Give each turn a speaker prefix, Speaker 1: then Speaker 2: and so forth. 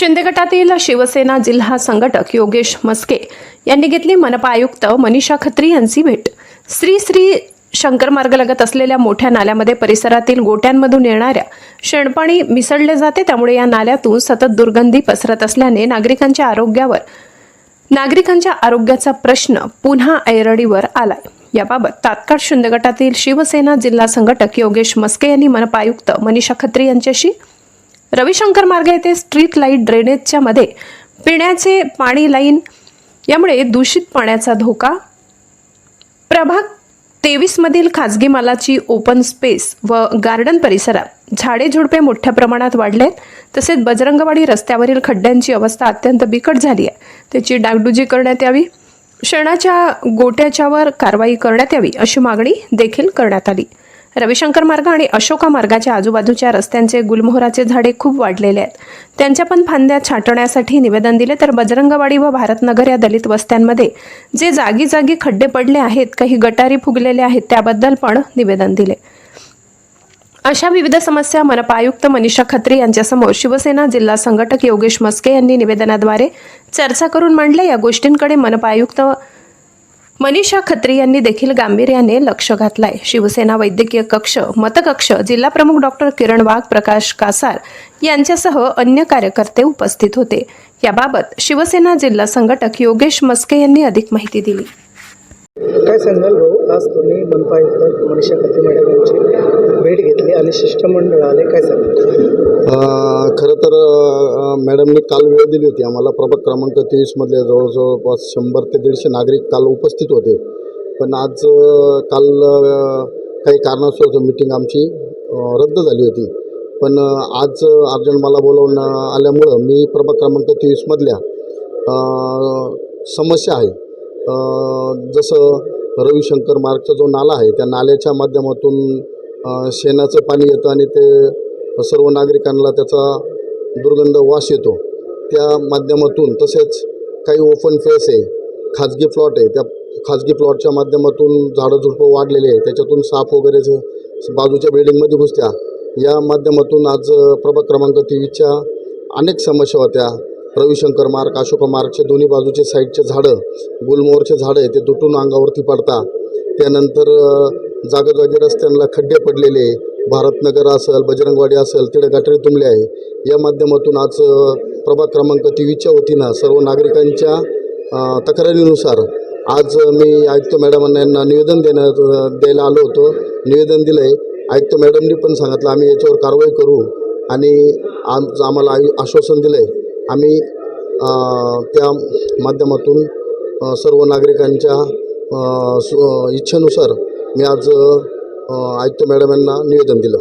Speaker 1: शिंदे गटातील शिवसेना जिल्हा संघटक योगेश मस्के यांनी घेतली मनपा आयुक्त मनीषा खत्री यांची भेट. श्री श्री शंकर मार्गलगत असलेल्या मोठ्या नाल्यामध्ये परिसरातील गोट्यांमधून येणाऱ्या शेणपाणी मिसळले जाते. त्यामुळे या नाल्यातून सतत दुर्गंधी पसरत असल्याने नागरिकांच्या आरोग्यावर नागरिकांच्या आरोग्याचा प्रश्न पुन्हा ऐरडीवर आलाय. याबाबत तात्काळ शिंदे गटातील शिवसेना जिल्हा संघटक योगेश मस्के यांनी मनपा आयुक्त मनीषा खत्री यांच्याशी रविशंकर मार्ग येथे स्ट्रीट लाइट ड्रेनेजच्या मध्ये पिण्याचे पाणी लाईन यामुळे दूषित पाण्याचा धोका. प्रभाग तेवीस मधील खाजगी मालाची ओपन स्पेस व गार्डन परिसरात झाडे झुडपे मोठ्या प्रमाणात वाढलेत. तसेच बजरंगवाडी रस्त्यावरील खड्ड्यांची अवस्था अत्यंत बिकट झाली आहे. त्याची डागडुजी करण्यात यावी. शेणाच्या गोट्याच्यावर कारवाई करण्यात यावी अशी मागणी देखील करण्यात आली. रविशंकर मार्ग आणि अशोका मार्गाच्या आजूबाजूच्या रस्त्यांचे गुलमोहराचे झाडे खूप वाढलेले आहेत. त्यांच्या पण फांद्या छाटण्यासाठी निवेदन दिले तर बजरंगवाडी व भारतनगर या दलित वस्त्यांमध्ये जे जागी जागी खड्डे पडले आहेत काही गटारी फुगलेले आहेत त्याबद्दल पण निवेदन दिले. अशा विविध समस्या मनपा आयुक्त मनीषा खत्री यांच्यासमोर शिवसेना जिल्हा संघटक योगेश मस्के यांनी निवेदनाद्वारे चर्चा करून मांडले. या गोष्टींकडे मनपा आयुक्त मनीषा खत्री यांनी देखील गांभीर्याने लक्ष घातलंय. शिवसेना वैद्यकीय कक्ष मतकक्ष जिल्हा प्रमुख डॉक्टर किरण वाघ प्रकाश कासार यांच्यासह अन्य कार्यकर्ते उपस्थित होते. याबाबत शिवसेना जिल्हा संघटक योगेश मस्के यांनी अधिक माहिती दिली.
Speaker 2: काय सांगाल भाऊ? आज तुम्ही मनपा आयुक्त मनीषा खत्री मॅडम यांची भेट घेतली आणि शिष्टमंडळ आले. काय सांगाल?
Speaker 3: खरं तर मॅडमने काल वेळ दिली होती. आम्हाला प्रभाग क्रमांक तेवीसमधले जवळजवळपास शंभर ते दीडशे नागरिक काल उपस्थित होते. पण आज काल काही कारणास्तव मिटिंग आमची रद्द झाली होती. पण आज अर्जंट मला बोलावून आल्यामुळं मी प्रभाग क्रमांक तेवीसमधल्या समस्या आहे. जसं रविशंकर मार्गचा जो नाला आहे त्या नाल्याच्या माध्यमातून शेणाचं पाणी येतं आणि ते सर्व नागरिकांना त्याचा दुर्गंध वास येतो. त्या माध्यमातून तसेच काही ओपन फेस आहे खाजगी प्लॉट आहे त्या खाजगी प्लॉटच्या माध्यमातून झाडं झुडपं वाढलेले आहे त्याच्यातून साप वगैरे बाजूच्या बिल्डिंगमध्ये घुसत्या या माध्यमातून आज प्रभाग क्रमांक तेवीसच्या अनेक समस्या होत्या. रविशंकर मार्ग अशोका मार्गचे दोन्ही बाजूचे साईडचे झाडं गुलमोहरचे झाडं आहे ते तुटून अंगावरती पडतात. त्यानंतर जागोजागी रस्त्यांना खड्डे पडलेले भारतनगर असेल बजरंगवाडी असेल तिकडे गटारी तुंबले आहे. या माध्यमातून आज प्रभाग क्रमांक तेवीसच्या वतीनं सर्व नागरिकांच्या तक्रारीनुसार आज मी आयुक्त मॅडमांना यांना निवेदन देण्यात द्यायला आलो होतो. निवेदन दिलं आहे आयुक्त मॅडमनी पण सांगितलं आम्ही याच्यावर कारवाई करू. आणि आज आम्हाला आयु आश्वासन दिलं आहे आम्ही त्या माध्यमातून सर्व नागरिकांच्या सु इच्छेनुसार मी आज आयुक्त मॅडम यांना निवेदन दिलं.